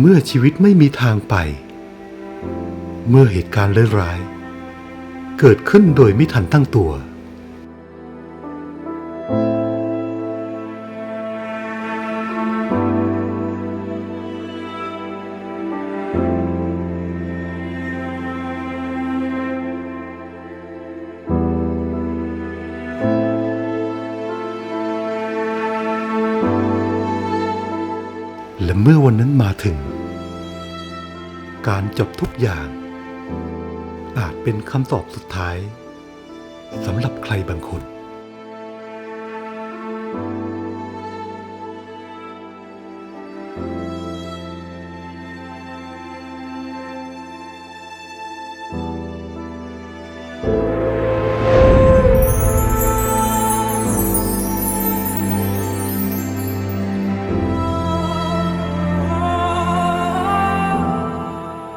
เมื่อชีวิตไม่มีทางไป เมื่อเหตุการณ์ร้ายๆเกิดขึ้นโดยไม่ทันตั้งตัว และเมื่อวันนั้นมาถึง การจบทุกอย่าง อาจเป็นคำตอบสุดท้ายสำหรับใครบางคน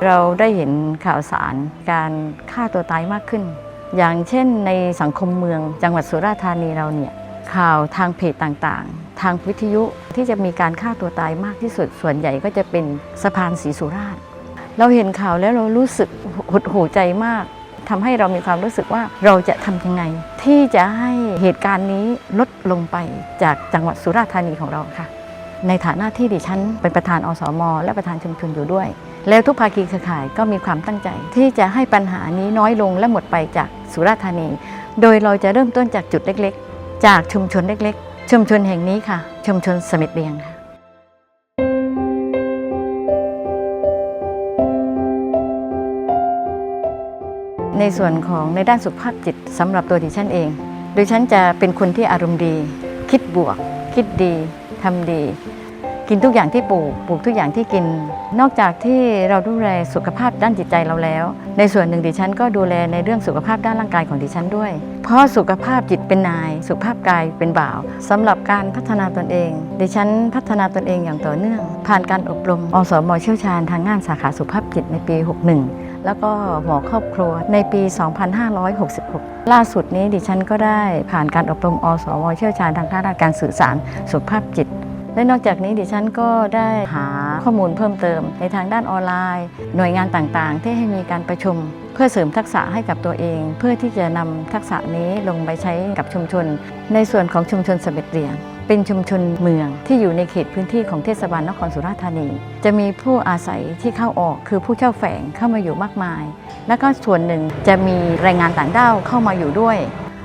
เราได้เห็นข่าวสารการฆ่าตัวตายมากขึ้น อย่างเช่นในสังคมเมืองจังหวัดสุราษฎร์ธานีเราเนี่ยข่าวทางเพจต่างๆ ทางวิทยุที่จะมีการฆ่าตัวตายมากที่สุด ส่วนใหญ่ก็จะเป็นสะพานศรีสุราษฎร์เราเห็นข่าวแล้วเรารู้สึกหดหูใจมากทำให้เรามีความรู้สึกว่าเราจะทำยังไง ที่จะให้เหตุการณ์นี้ลดลงไปจากจังหวัดสุราษฎร์ธานีของเราค่ะ ในฐานะที่ดิฉันเป็นประธานอสม และประธานชุมชนอยู่ด้วย แล้วทุกภาคีเครือข่ายก็มีความตั้งใจ ที่จะให้ปัญหานี้น้อยลงและหมดไปจากสุราษฎร์ธานี โดยเราจะเริ่มต้นจากจุดเล็กๆ จากชุมชนเล็กๆ ชุมชนแห่งนี้ค่ะ ชุมชนสมิทเรียงค่ะในส่วนของในด้านสุขภาพจิตสำหรับตัวดิฉันเอง โดยฉันจะเป็นคนที่อารมณ์ดี คิดบวก คิดดีทำดี กินทุกอย่างที่ปลูก ปลูกทุกอย่างที่กิน นอกจากที่เราดูแลสุขภาพด้านจิตใจเราแล้ว ในส่วนหนึ่งดิฉันก็ดูแลในเรื่องสุขภาพด้านร่างกายของดิฉันด้วย เพราะสุขภาพจิตเป็นนาย สุขภาพกายเป็นบ่าวสำหรับการพัฒนาตนเอง ดิฉันพัฒนาตนเองอย่างต่อเนื่อง ผ่านการอบรมอสมเชี่ยวชาญทางงานสาขาสุขภาพจิตในปี 61 แล้วก็หมอครอบครัวในปี 2566 ล่าสุดนี้ดิฉันก็ได้ผ่านการอบรมอสมเชี่ยวชาญทางด้านการสื่อสารสุขภาพจิต และนอกจากนี้ดิฉันก็ได้หาข้อมูลเพิ่มเติม ในทางด้านออนไลน์ หน่วยงานต่างๆ ที่ให้มีการประชุม เพื่อเสริมทักษะให้กับตัวเอง เพื่อที่จะนำทักษะนี้ลงไปใช้กับชุมชน ในส่วนของชุมชนสเม็ดเรียงเป็นชุมชนเมืองที่อยู่ในเขตพื้นที่ของเทศบาลนครสุราษฎร์ธานี จะมีผู้อาศัยที่เข้าออกคือผู้เช่าแฝงเข้ามาอยู่มากมาย แล้วก็ส่วนหนึ่งจะมีแรงงานต่างด้าวเข้ามาอยู่ด้วย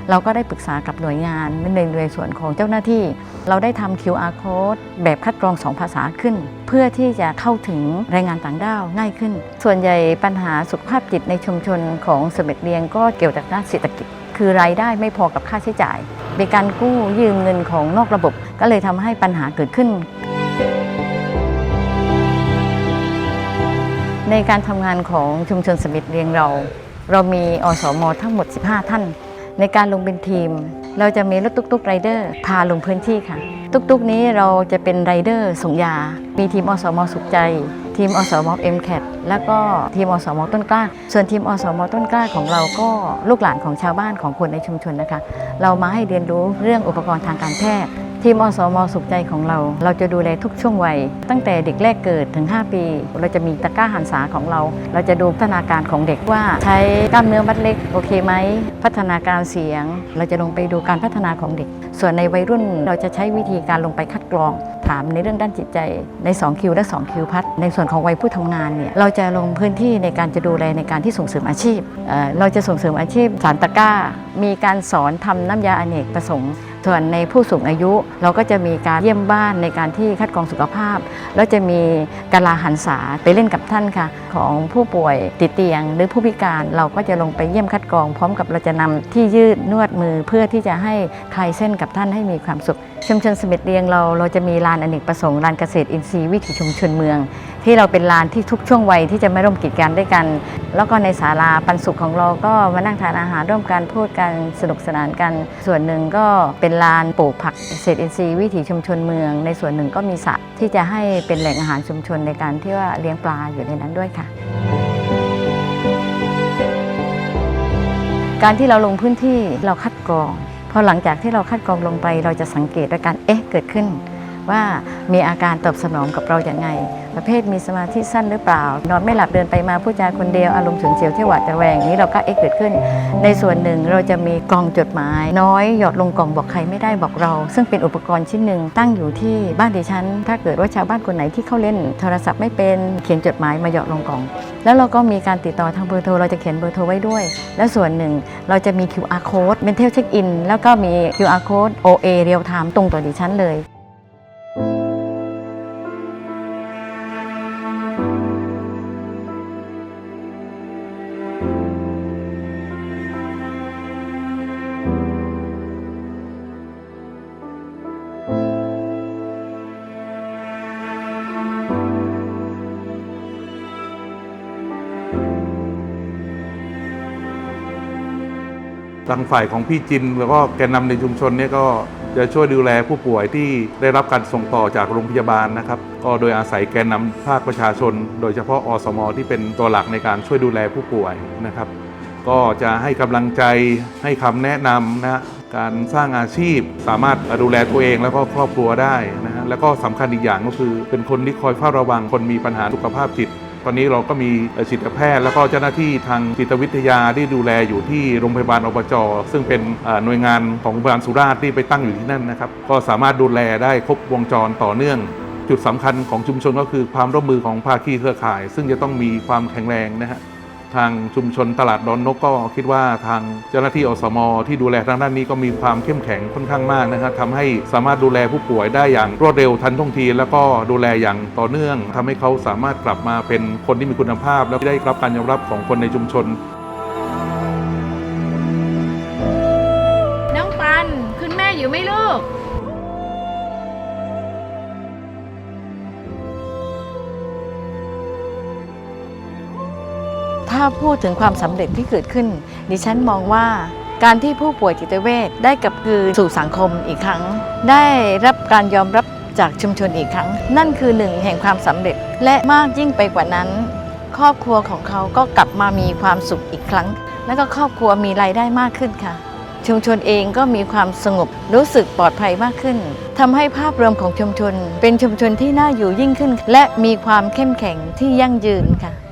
เราก็ได้ปรึกษากับหน่วยงานในในส่วนของเจ้าหน้าที่ เราได้ทำ QR code แบบคัดกรองสองภาษาขึ้น เพื่อที่จะเข้าถึงแรงงานต่างด้าวง่ายขึ้น ส่วนใหญ่ปัญหาสุขภาพจิตในชุมชนของสมเด็จเรียงก็เกี่ยวกับด้านเศรษฐกิจ คือรายได้ไม่พอกับค่าใช้จ่ายเป็นการกู้ยืมเงินของนอกระบบ ก็เลยทำให้ปัญหาเกิดขึ้นในการทำงานของชุมชนสมิทเรียงเรา เรามีอสมทั้งหมด 15 ท่าน ในการลงเป็นทีม เราจะมีรถตุ๊กๆไรเดอร์พาลงพื้นที่ค่ะ ตุ๊กๆนี้เราจะเป็นไรเดอร์ส่งยา มีทีมอสมสุขใจ ทีมอสมเอ็มแคแล้วก็ทีมอสมต้นกล้า ส่วนทีมอสมต้นกล้าของเราก็ลูกหลานของชาวบ้านของคนในชุมชนนะคะ เรามาให้เรียนรู้เรื่องอุปกรณ์ทางการแพทย์ ทีมอสมสุขใจของเรา เราจะดูแลทุกช่วงวัย ตั้งแต่เด็กแรกเกิดถึง 5 ปี เราจะมีตะกร้าหันษาของเรา เราจะดูพัฒนาการของเด็กว่าใช้กล้ามเนื้อมัดเล็กโอเคไหม พัฒนาการเสียง เราจะลงไปดูการพัฒนาของเด็ก ส่วนในวัยรุ่นเราจะใช้วิธีการลงไปคัดกรอง ถามในเรื่องด้านจิตใจใน 2 คิวและ 2 คิวพัดในส่วนของวัยผู้ทำงานเนี่ยเราจะลงพื้นที่ในการจะดูแลในการที่ส่งเสริมอาชีพเเราจะส่งเสริมอาชีพสารตะกร้า มีการสอนทำน้ำยาอเนกประสงค์ ส่วนในผู้สูงอายุเราก็จะมีการเยี่ยมบ้านในการที่คัดกรองสุขภาพ แล้วจะมีกาลาหันษาไปเล่นกับท่านค่ะ ของผู้ป่วยติดเตียง หรือผู้พิการเราก็จะลงไปเยี่ยมคัดกรอง พร้อมกับเราจะนำที่ยืดนวดมือเพื่อที่จะให้คลายเส้นกับท่านให้มีความสุข ชุมชนสมิทเรียงเราเราจะมีลานอเนกประสงค์ลานเกษตรอินทรีย์วิถีชุมชนเมือง ที่เราเป็นลานที่ทุกช่วงวัยที่จะไม่ร่วมกิจการด้วยกัน แล้วก็ในศาลาปันสุขของเราก็มานั่งทานอาหารร่วมกันพูดกันสนุกสนานกัน ส่วนหนึ่งก็เป็นลานปลูกผักเกษตรอินทรีย์วิถีชุมชนเมือง ในส่วนหนึ่งก็มีสระที่จะให้เป็นแหล่งอาหารชุมชนในการที่ว่าเลี้ยงปลาอยู่ในนั้นด้วยค่ะการที่เราลงพื้นที่เราคัดกรอง พอหลังจากที่เราคัดกรองลงไป เราจะสังเกตอาการเอ๊ะเกิดขึ้น ว่ามีอาการตอบสนองกับเราอย่างไง ประเภทมีสมาธิสั้นหรือเปล่า นอนไม่หลับเดินไปมาผู้จาคนเดียวอารมณ์ฉุนเฉียวที่หวาดระแวงนี้เราก็เอ็กเกิดขึ้น ในส่วนหนึ่งเราจะมีกล่องจดหมาย น้อยหยอดลงกล่องบอกใครไม่ได้บอกเรา ซึ่งเป็นอุปกรณ์ชิ้นหนึ่งตั้งอยู่ที่บ้านดิฉัน ถ้าเกิดว่าชาวบ้านคนไหนที่เขาเล่นโทรศัพท์ไม่เป็นเขียนจดหมายมาหยอดลงกล่อง แล้วเราก็มีการติดต่อทางเบอร์โทรเราจะเขียนเบอร์โทรไว้ด้วย และส่วนหนึ่งเราจะมี QR code เป็นเทลเช็คอินแล้วก็มี QR code OA เรียลไทม์ตรงต่อดิฉันเลย ทางฝ่ายของพี่จิน แล้วก็แกนนำในชุมชนเนี่ยก็จะช่วยดูแลผู้ป่วยที่ได้รับการส่งต่อจากโรงพยาบาลนะครับ ก็โดยอาศัยแกนนำภาคประชาชน โดยเฉพาะอสม ที่เป็นตัวหลักในการช่วยดูแลผู้ป่วยนะครับ ก็จะให้กำลังใจให้คำแนะนำนะการสร้างอาชีพสามารถดูแลตัวเองแล้วก็ครอบครัวได้นะฮะแล้วก็สำคัญอีกอย่างก็คือ เป็นคนที่คอยเฝ้าระวังคนมีปัญหาสุขภาพจิต ตอนนี้เราก็มีจิตแพทย์ แล้วก็เจ้าหน้าที่ทางจิตวิทยาที่ดูแลอยู่ที่โรงพยาบาลอบจซึ่งเป็นหน่วยงานของโรงพยาบาลสุราษฎร์ที่ไปตั้งอยู่ที่นั่นนะครับ ก็สามารถดูแลได้ครบวงจรต่อเนื่องจุดสำคัญของชุมชนก็คือความร่วมมือของภาคีเครือข่าย ซึ่งจะต้องมีความแข็งแรงนะฮะ ทางชุมชนตลาดดอนนกก็คิดว่าทางเจ้าหน้าที่อสม ที่ดูแลทางด้านนี้ก็มีความเข้มแข็งค่อนข้างมากนะครับทำให้สามารถดูแลผู้ป่วยได้อย่างรวดเร็วทันท่วงที แล้วก็ดูแลอย่างต่อเนื่องทำให้เขาสามารถกลับมาเป็นคนที่มีคุณภาพ และได้รับการยอมรับของคนในชุมชนาพูดถึงความสำเร็จที่เกิดขึ้น ดิฉันมองว่าการที่ผู้ป่วยจิตเวชได้กลับคืนสู่สังคมอีกครั้ง ได้รับการยอมรับจากชุมชนอีกครั้ง นั่นคือหนึ่งแห่งความสำเร็จและมากยิ่งไปกว่านั้น ครอบครัวของเขาก็กลับมามีความสุขอีกครั้ง แล้วก็ครอบครัวมีรายได้มากขึ้นค่ะ ชุมชนเองก็มีความสงบรู้สึกปลอดภัยมากขึ้นทำให้ภาพรวมของชุมชน เป็นชุมชนที่น่าอยู่ยิ่งขึ้น และมีความเข้มแข็งที่ยั่งยืนค่ะ